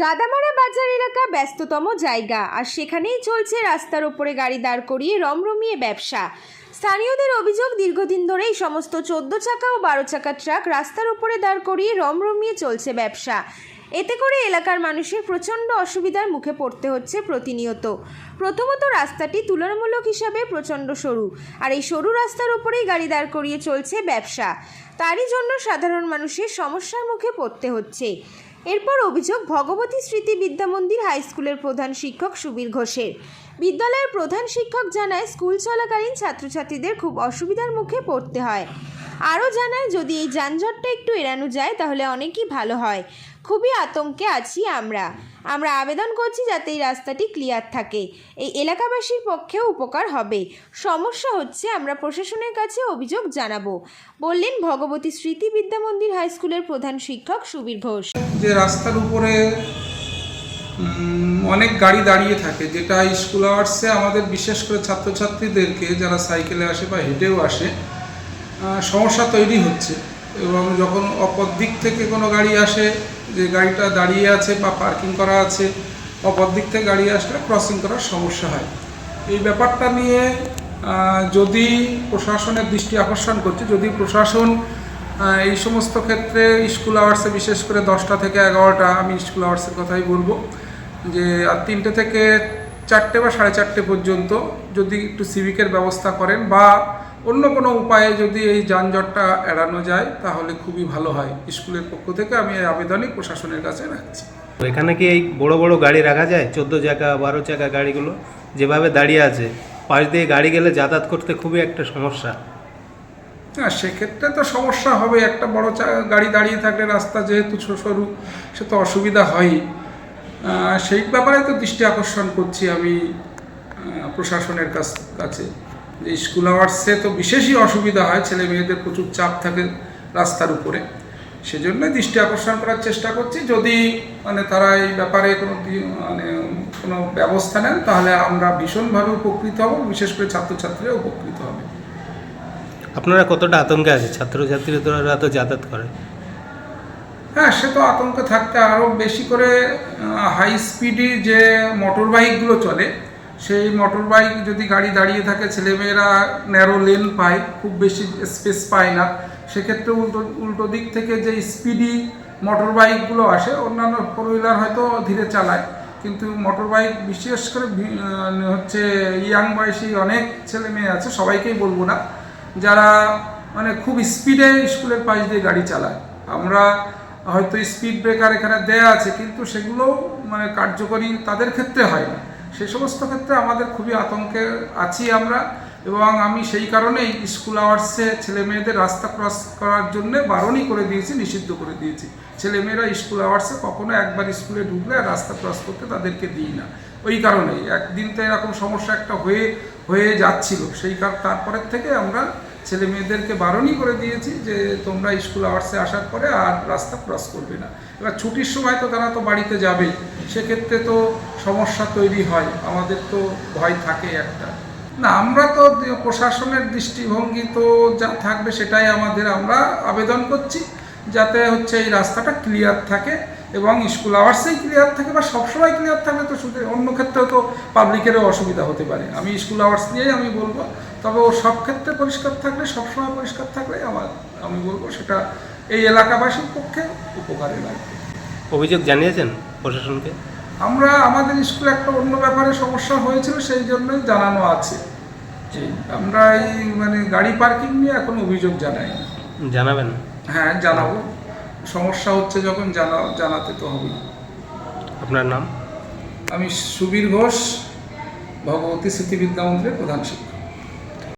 গাদামারা বাজার এলাকা ব্যস্ততম জায়গা আর সেখানেই চলছে রাস্তার ওপরে গাড়ি দাঁড় করিয়ে রমরমিয়ে ব্যবসা। স্থানীয়দের অভিযোগ, দীর্ঘদিন ধরে এই সমস্ত চোদ্দ চাকা ও বারো চাকা ট্রাক রাস্তার উপরে দাঁড় করিয়ে রমরমিয়ে চলছে ব্যবসা। এতে করে এলাকার মানুষের প্রচণ্ড অসুবিধার মুখে পড়তে হচ্ছে প্রতিনিয়ত। প্রথমত রাস্তাটি তুলনামূলক হিসাবে প্রচণ্ড সরু আর এই সরু রাস্তার উপরেই গাড়ি দাঁড় করিয়ে চলছে ব্যবসা। তারই জন্য সাধারণ মানুষের সমস্যার মুখে পড়তে হচ্ছে। এরপর অভিযোগ, ভগবতী স্মৃতি বিদ্যামন্দির হাই স্কুলের প্রধান শিক্ষক সুবীর ঘোষের। বিদ্যালয়ের প্রধান শিক্ষক জানায়, স্কুল চলাকালীন ছাত্রছাত্রীদের খুব অসুবিধার মুখে পড়তে হয়। আরও জানায়, যদি এই যানজটটা একটু এড়ানো যায়, তাহলে অনেকই ভালো হয়। খুবই আতঙ্কে আছি আমরা। আমরা আবেদন করছি যাতে এই রাস্তাটি ক্লিয়ার থাকে। এই এলাকাবাসীর পক্ষেও উপকার হবে। সমস্যা হচ্ছে, আমরা প্রশাসনের কাছে অভিযোগ জানাব। বললেন ভগবতী স্মৃতি বিদ্যা মন্দির হাই স্কুলের প্রধান শিক্ষক সুবীর ঘোষ। যে রাস্তার উপরে অনেক গাড়ি দাঁড়িয়ে থাকে, যেটা স্কুল আওয়ার্সে আমাদের বিশেষ করে ছাত্রছাত্রীদেরকে, যারা সাইকেলে আসে বা হেঁটেও আসে সমস্যা তৈরি হচ্ছে। এবং যখন অপর দিক থেকে কোনো গাড়ি আসে, যে গাড়িটা দাঁড়িয়ে আছে বা পার্কিং করা আছে, অপর দিক থেকে গাড়ি আসলে ক্রসিং করার সমস্যা হয়। এই ব্যাপারটা নিয়ে যদি প্রশাসনের দৃষ্টি আকর্ষণ করছে, যদি প্রশাসন এই সমস্ত ক্ষেত্রে স্কুল আওয়ার্সে বিশেষ করে দশটা থেকে এগারোটা, আমি স্কুল আওয়ার্সের কথাই বলব, যে আর তিনটে থেকে চারটে বা সাড়ে চারটে পর্যন্ত যদি একটু সিভিকের ব্যবস্থা করেন বা অন্য কোনো উপায়ে যদি এই যানজটটা এড়ানো যায় তাহলে খুবই ভালো হয়। স্কুলের পক্ষ থেকে আমি এই আবেদনই প্রশাসনের কাছে রাখছি। এখানে কি এই বড় বড় গাড়ি রাখা যায়? চোদ্দ চাকা বারো চাকা গাড়িগুলো যেভাবে দাঁড়িয়ে আছে পাশ দিয়ে গাড়ি গেলে যাতায়াত করতে খুবই একটা সমস্যা। হ্যাঁ সেক্ষেত্রে তো সমস্যা হবে। একটা বড় গাড়ি দাঁড়িয়ে থাকলে রাস্তা যেহেতু সরু সে তো অসুবিধা হয়ই। সেই ব্যাপারে তো দৃষ্টি আকর্ষণ করছি আমি প্রশাসনের কাছ কাছে। যে স্কুল আওয়ার্সে তো বিশেষই অসুবিধা হয় ছেলে মেয়েদের প্রচুর চাপ থাকে রাস্তার উপরে। সেজন্য দৃষ্টি আকর্ষণ করার চেষ্টা করছি। যদি মানে তারা এই ব্যাপারে কোনো মানে কোনো ব্যবস্থা নেন তাহলে আমরা ভীষণভাবে উপকৃত হব বিশেষ করে ছাত্রছাত্রীরা উপকৃত হবে। আপনারা কতটা আতঙ্কে আছে ছাত্রছাত্রীরা তো যাতায়াত করে? হ্যাঁ সে তো আতঙ্কে থাকতে আরও বেশি করে হাই স্পিডে যে মোটর বাইকগুলো চলে সেই মোটর বাইক যদি গাড়ি দাঁড়িয়ে থাকে, ছেলেমেয়েরা ন্যারো লেন পায়, খুব বেশি স্পেস পায় না। সেক্ষেত্রে উল্টো উল্টো দিক থেকে যে স্পিডি মোটর বাইকগুলো আসে, অন্যান্য ফোর হুইলার হয়তো ধীরে চালায়। কিন্তু মোটর বাইক বিশেষ করে হচ্ছে ইয়াং বয়সী অনেক ছেলে মেয়ে আছে, সবাইকেই বলব না। যারা মানে খুব স্পিডে স্কুলের পাশ দিয়ে গাড়ি চালায়। আমরা হয়তো স্পিড ব্রেকার এখানে দেয়া আছে, কিন্তু সেগুলো মানে কার্যকরী তাদের ক্ষেত্রে হয় না। সে সমস্ত ক্ষেত্রে আমাদের খুবই আতঙ্কে আছি আমরা। এবং আমি সেই কারণেই স্কুল আওয়ার্সে ছেলে মেয়েদের রাস্তা ক্রস করার জন্য বারণই করে দিয়েছি, নিষিদ্ধ করে দিয়েছি। ছেলে মেয়েরা স্কুল আওয়ার্সে কখনো একবার স্কুলে ঢুকলে আর রাস্তা ক্রস করতে তাদেরকে দিই না। ওই কারণেই। একদিন তো এরকম সমস্যা একটা হয়ে হয়ে যাচ্ছিল। সেই কারণ তারপরের থেকে আমরা ছেলে মেয়েদেরকে বারণই করে দিয়েছি যে তোমরা স্কুল আওয়ার্সে আসার পরে আর রাস্তা ক্রস করবে না। এবার ছুটির সময় তো তারা তো বাড়িতে যাবে সেক্ষেত্রে তো সমস্যা তৈরি হয়। আমাদের তো ভয় থাকে একটা। না, আমরা তো প্রশাসনের দৃষ্টিভঙ্গি তো যা থাকবে সেটাই আমাদের আমরা আবেদন করছি। যাতে হচ্ছে এই রাস্তাটা ক্লিয়ার থাকে। এবং স্কুল আওয়ার্সেই ক্লিয়ার থাকে বা সবসময় ক্লিয়ার থাকলে তো শুধু অন্য ক্ষেত্রেও তো পাবলিকেরও অসুবিধা হতে পারে। আমি স্কুল আওয়ার্স নিয়েই আমি বলব তবে ও সব ক্ষেত্রে পরিষ্কার থাকলে সবসময় পরিষ্কার থাকলে আমার আমি বলব সেটা এই এলাকাবাসীর পক্ষে উপকারে লাগবে। অভিযোগ জানিয়েছেন প্রশাসনকে? আমরা আমাদের স্কুলে একটা অন্য ব্যাপারে সমস্যা হয়েছিল সেই জন্যই জানানো আছে। জি। আমরা এই মানে গাড়ি পার্কিং নিয়ে এখন অভিযোগ জানাই জানাবেন? হ্যাঁ জানাব। সমস্যা হচ্ছে যখন জানা জানাতে তো হবে আপনার নাম? আমি সুবীর ঘোষ ভগবতী স্মৃতি বিদ্যা মন্দিরের প্রধান শিক্ষক।